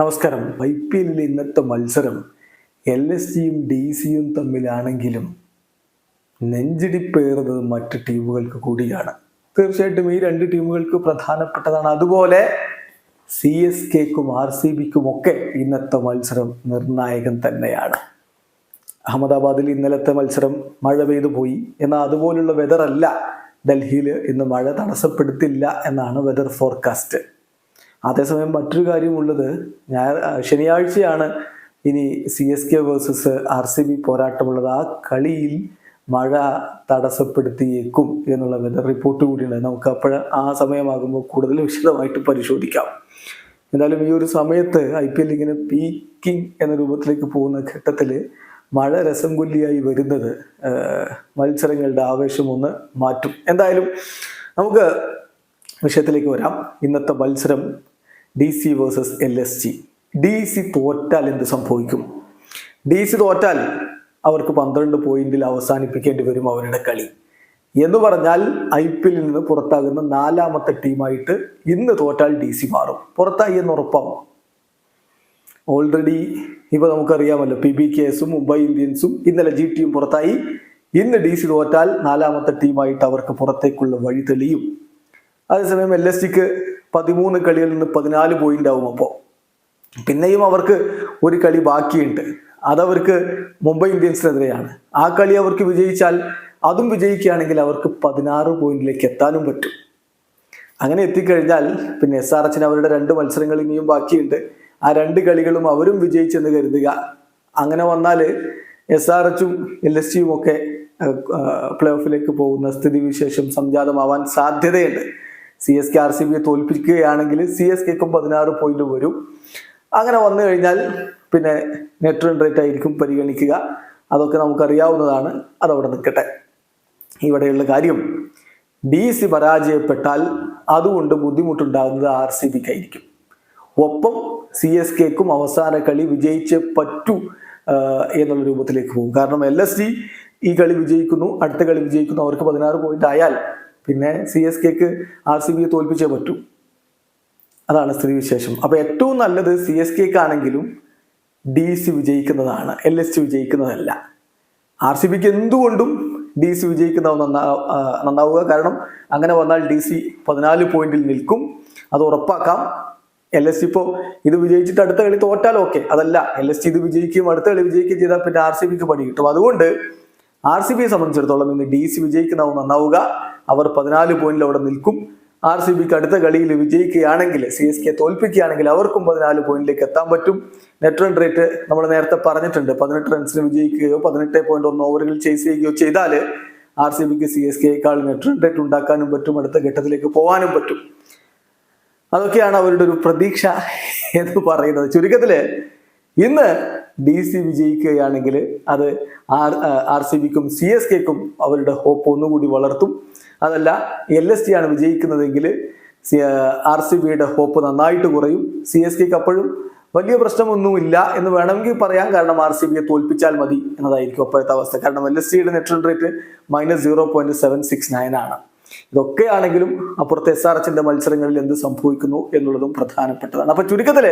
നമസ്കാരം. I P എല്ലിലെ ഇന്നത്തെ മത്സരം എൽ എസ് ജിയും ഡി സിയും തമ്മിലാണെങ്കിലും നെഞ്ചിടിപ്പേറുന്നത് മറ്റ് ടീമുകൾക്ക് കൂടിയാണ്. തീർച്ചയായിട്ടും ഈ രണ്ട് ടീമുകൾക്ക് പ്രധാനപ്പെട്ടതാണ്. അതുപോലെ സി എസ് കെക്കും ആർ സി ബിക്കും ഒക്കെ ഇന്നത്തെ മത്സരം നിർണായകം തന്നെയാണ്. അഹമ്മദാബാദിൽ ഇന്നലത്തെ മത്സരം മഴ പെയ്തു പോയി. എന്നാൽ അതുപോലുള്ള വെതറല്ല ഡൽഹിയിൽ ഇന്ന് മഴ തടസ്സപ്പെടുത്തില്ല എന്നാണ് വെതർ ഫോർകാസ്റ്റ് അതേസമയം മറ്റൊരു കാര്യമുള്ളത് ഞാൻ ശനിയാഴ്ചയാണ് ഇനി C S K versus R C B പോരാട്ടമുള്ളത്. ആ കളിയിൽ മഴ തടസ്സപ്പെടുത്തിയേക്കും എന്നുള്ള റിപ്പോർട്ട് കൂടിയുണ്ട്. നമുക്ക് അപ്പോൾ ആ സമയമാകുമ്പോൾ കൂടുതൽ വിശദമായിട്ട് പരിശോധിക്കാം. എന്തായാലും ഈ ഒരു സമയത്ത് ഐ പി എൽ ഇങ്ങനെ പീക്കിംഗ് എന്ന രൂപത്തിലേക്ക് പോകുന്ന ഘട്ടത്തിൽ മഴ രസം കൊല്ലിയായി വരുന്നത് മത്സരങ്ങളുടെ ആവേശം ഒന്ന് മാറ്റും. എന്തായാലും നമുക്ക് വിഷയത്തിലേക്ക് വരാം. ഇന്നത്തെ മത്സരം D C versus L S G D C തോറ്റാൽ എന്ത് സംഭവിക്കും? ഡി സി തോറ്റാൽ അവർക്ക് പന്ത്രണ്ട് പോയിന്റിൽ അവസാനിപ്പിക്കേണ്ടി വരും അവരുടെ കളി. എന്ന് പറഞ്ഞാൽ ഐ പി എല്ലിൽ നിന്ന് പുറത്താകുന്ന നാലാമത്തെ ടീമായിട്ട് ഇന്ന് തോറ്റാൽ ഡി സി മാറും. പുറത്തായി എന്ന് ഉറപ്പാവും. ഓൾറെഡി ഇപ്പൊ നമുക്കറിയാമല്ലോ പി ബി കെ എസും മുംബൈ ഇന്ത്യൻസും ഇന്നലെ ജി ടിയും പുറത്തായി. ഇന്ന് ഡി സി തോറ്റാൽ നാലാമത്തെ ടീമായിട്ട് അവർക്ക് പുറത്തേക്കുള്ള വഴി തെളിയും. അതേസമയം എൽ എസ് ജിക്ക് പതിമൂന്ന് കളിയിൽ നിന്ന് പതിനാല് പോയിന്റ് ആവും അപ്പോൾ പിന്നെയും അവർക്ക് ഒരു കളി ബാക്കിയുണ്ട്. അതവർക്ക് മുംബൈ ഇന്ത്യൻസിനെതിരെയാണ്. ആ കളി അവർക്ക് വിജയിച്ചാൽ അതും വിജയിക്കുകയാണെങ്കിൽ അവർക്ക് പതിനാറ് പോയിന്റിലേക്ക് എത്താനും പറ്റും. അങ്ങനെ എത്തിക്കഴിഞ്ഞാൽ പിന്നെ എസ് ആർ എച്ചിന് അവരുടെ രണ്ട് മത്സരങ്ങൾ ഇനിയും ബാക്കിയുണ്ട്. ആ രണ്ട് കളികളും അവരും വിജയിച്ചെന്ന് കരുതുക. അങ്ങനെ വന്നാൽ എസ് ആർ എച്ചും എൽ എസ് ജിയും ഒക്കെ പ്ലേ ഓഫിലേക്ക് പോകുന്ന സ്ഥിതിവിശേഷം സംജാതമാവാൻ സാധ്യതയുണ്ട്. C S K R C ബിയെ തോൽപ്പിക്കുകയാണെങ്കിൽ സി എസ് കെക്കും പതിനാറ് പോയിന്റ് വരും. അങ്ങനെ വന്നു കഴിഞ്ഞാൽ പിന്നെ നെറ്റ് റൺ റേറ്റ് ആയിരിക്കും പരിഗണിക്കുക. അതൊക്കെ നമുക്കറിയാവുന്നതാണ്. അതവിടെ നിൽക്കട്ടെ. ഇവിടെയുള്ള കാര്യം. ഡി സി പരാജയപ്പെട്ടാൽ അതുകൊണ്ട് ബുദ്ധിമുട്ടുണ്ടാകുന്നത് ആർ സി ബിക്കായിരിക്കും ഒപ്പം സി എസ് കെക്കും അവസാന കളി വിജയിച്ചേ പറ്റൂ എന്നുള്ള രൂപത്തിലേക്ക് പോകും. കാരണം എൽ എസ് ഡി ഈ കളി വിജയിക്കുന്നു അടുത്ത കളി വിജയിക്കുന്നു അവർക്ക് പതിനാറ് പോയിന്റ് ആയാൽ പിന്നെ സി എസ് കെക്ക് ആർ സി ബിയെ തോൽപ്പിച്ചേ പറ്റൂ. അതാണ് സ്ഥിതിവിശേഷം അപ്പൊ ഏറ്റവും നല്ലത് സി എസ് കെക്ക് ആണെങ്കിലും ഡി സി വിജയിക്കുന്നതാണ്. എൽ എസ് സി വിജയിക്കുന്നതല്ല. ആർ സി ബിക്ക് എന്തുകൊണ്ടും ഡി സി വിജയിക്കുന്ന നന്നാ നന്നാവുക. കാരണം അങ്ങനെ വന്നാൽ ഡി സി പതിനാല് പോയിന്റിൽ നിൽക്കും. അത് ഉറപ്പാക്കാം. എൽ എസ് ഇപ്പോൾ ഇത് വിജയിച്ചിട്ട് അടുത്ത കളി തോറ്റാൽ ഓക്കെ. അതല്ല എൽ എസ് ഇത് വിജയിക്കുകയും അടുത്ത കളി വിജയിക്കുകയും ചെയ്താൽ പിന്നെ ആർ സി ബിക്ക് പണി കിട്ടും. അതുകൊണ്ട് ആർ സി ബിയെ സംബന്ധിച്ചിടത്തോളം ഇന്ന് ഡി സി വിജയിക്കുന്നതാവും നന്നാവുക. അവർ പതിനാല് പോയിന്റിൽ അവിടെ നിൽക്കും. ആർ സി ബിക്ക് അടുത്ത കളിയിൽ വിജയിക്കുകയാണെങ്കിൽ സി എസ് കെ തോൽപ്പിക്കുകയാണെങ്കിൽ അവർക്കും പതിനാല് പോയിന്റിലേക്ക് എത്താൻ പറ്റും. നെറ്റ് റൺ റേറ്റ് നമ്മൾ നേരത്തെ പറഞ്ഞിട്ടുണ്ട്. പതിനെട്ട് റൺസിന് വിജയിക്കുകയോ പതിനെട്ട് പോയിന്റ് ഒന്ന് ഓവറുകൾ ചേസ് ചെയ്യുകയോ ചെയ്താൽ ആർ സി ബിക്ക് സി എസ് കെയേക്കാൾ നെറ്റ് റൺ റേറ്റ് ഉണ്ടാക്കാനും പറ്റും. അടുത്ത ഘട്ടത്തിലേക്ക് പോകാനും പറ്റും. അതൊക്കെയാണ് അവരുടെ ഒരു പ്രതീക്ഷ എന്ന് പറയുന്നത്. ചുരുക്കത്തിൽ ഇന്ന് ഡി സി വിജയിക്കുകയാണെങ്കിൽ അത് ആർ ആർ സി ബിക്കും സി എസ് കെക്കും അവരുടെ ഹോപ്പ് ഒന്നുകൂടി വളർത്തും. അതല്ല എൽ എസ് ടി ആണ് വിജയിക്കുന്നതെങ്കിൽ ആർ സി ബിയുടെ ഹോപ്പ് നന്നായിട്ട് കുറയും. സി എസ് കെക്ക് അപ്പോഴും വലിയ പ്രശ്നമൊന്നുമില്ല എന്ന് വേണമെങ്കിൽ പറയാം. കാരണം ആർ സി ബിയെ തോൽപ്പിച്ചാൽ മതി എന്നതായിരിക്കും അപ്പോഴത്തെ അവസ്ഥ. കാരണം എൽ എസ് ടിയുടെ net run rate minus zero point seven six nine ആണ്. ഇതൊക്കെയാണെങ്കിലും അപ്പുറത്ത് എസ് ആർ എച്ചിന്റെ മത്സരങ്ങളിൽ എന്ത് സംഭവിക്കുന്നു എന്നുള്ളതും പ്രധാനപ്പെട്ടതാണ്. അപ്പൊ ചുരുക്കത്തിൽ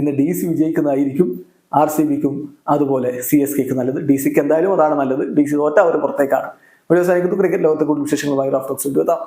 ഇന്ന് ഡി സി വിജയിക്കുന്നതായിരിക്കും ആർ സി ബിക്കും അതുപോലെ സി എസ് കെക്ക് നല്ലത്. ഡി സിക്ക് എന്തായാലും അതാണ് നല്ലത്. ഡി സി തോറ്റ അവർ പുറത്തേക്കാണ്. ഒരു ദിവസമായിരിക്കും ക്രിക്കറ്റ് ലോകത്തെ കൂടുതൽ വിശേഷങ്ങളുമായി റാഫ്റ്റോക്സ് എത്താം